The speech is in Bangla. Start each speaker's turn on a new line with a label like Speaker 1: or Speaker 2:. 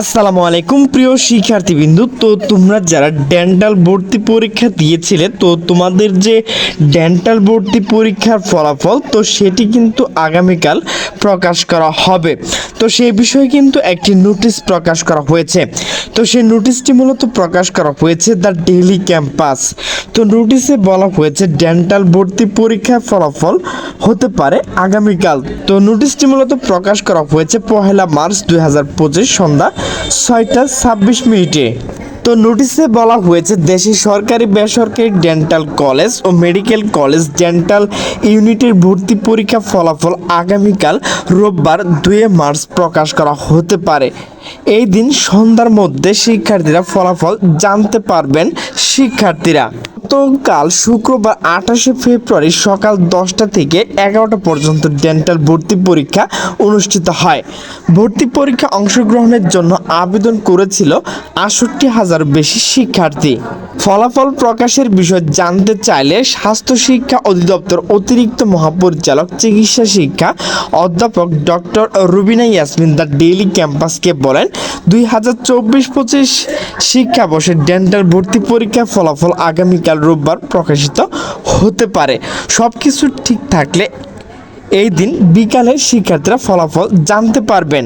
Speaker 1: আসসালামু আলাইকুম, প্রিয় শিক্ষার্থীবৃন্দু। তো তোমরা যারা ডেন্টাল ভর্তি পরীক্ষা দিয়েছিলে, তো তোমাদের যে ডেন্টাল ভর্তি পরীক্ষার ফলাফল, তো সেটি কিন্তু আগামীকাল প্রকাশ করা হবে। তো সেই বিষয়ে কিন্তু একটি নোটিশ প্রকাশ করা হয়েছে। তো সেই নোটিশটি মূলত প্রকাশ করা হয়েছে দ্য ডেইলি ক্যাম্পাস। তো নোটিশে বলা হয়েছে, ডেন্টাল ভর্তি পরীক্ষার ফলাফল হতে পারে আগামীকাল। তো নোটিশটি মূলত প্রকাশ করা হয়েছে পহেলা মার্চ দুই হাজার পঁচিশ সন্ধ্যা ছয়টা ছাব্বিশ মিনিটে। তো নোটিশে বলা হয়েছে, দেশে সরকারি বেসরকারি ডেন্টাল কলেজ ও মেডিকেল কলেজ ডেন্টাল ইউনিটের ভর্তি পরীক্ষা ফলাফল আগামীকাল রোববার দুয়ে মার্চ প্রকাশ করা হতে পারে। এই দিন সন্ধ্যার মধ্যে শিক্ষার্থীরা ফলাফল জানতে পারবেন শিক্ষার্থীরা। গতকাল শুক্রবার আঠাশে ফেব্রুয়ারি সকাল দশটা থেকে এগারোটা পর্যন্ত ডেন্টাল ভর্তি পরীক্ষা অনুষ্ঠিত হয়। ভর্তি পরীক্ষা অংশগ্রহণের জন্য আবেদন করেছিল আষট্টি হাজার বেশি শিক্ষার্থী। ফলাফল প্রকাশের বিষয় জানতে চাইলে স্বাস্থ্য শিক্ষা অধিদপ্তর অতিরিক্ত মহাপরিচালক চিকিৎসা শিক্ষা অধ্যাপক doctor Rubina Yasmin the daily ক্যাম্পাসকে বলেন, দুই হাজার চব্বিশ পঁচিশ শিক্ষাবর্ষে ডেন্টাল ভর্তি পরীক্ষার ফলাফল আগামীকাল রোববার প্রকাশিত হতে পারে। সব কিছু ঠিক থাকলে এই দিন বিকালে শিক্ষার্থীরা ফলাফল জানতে পারবেন।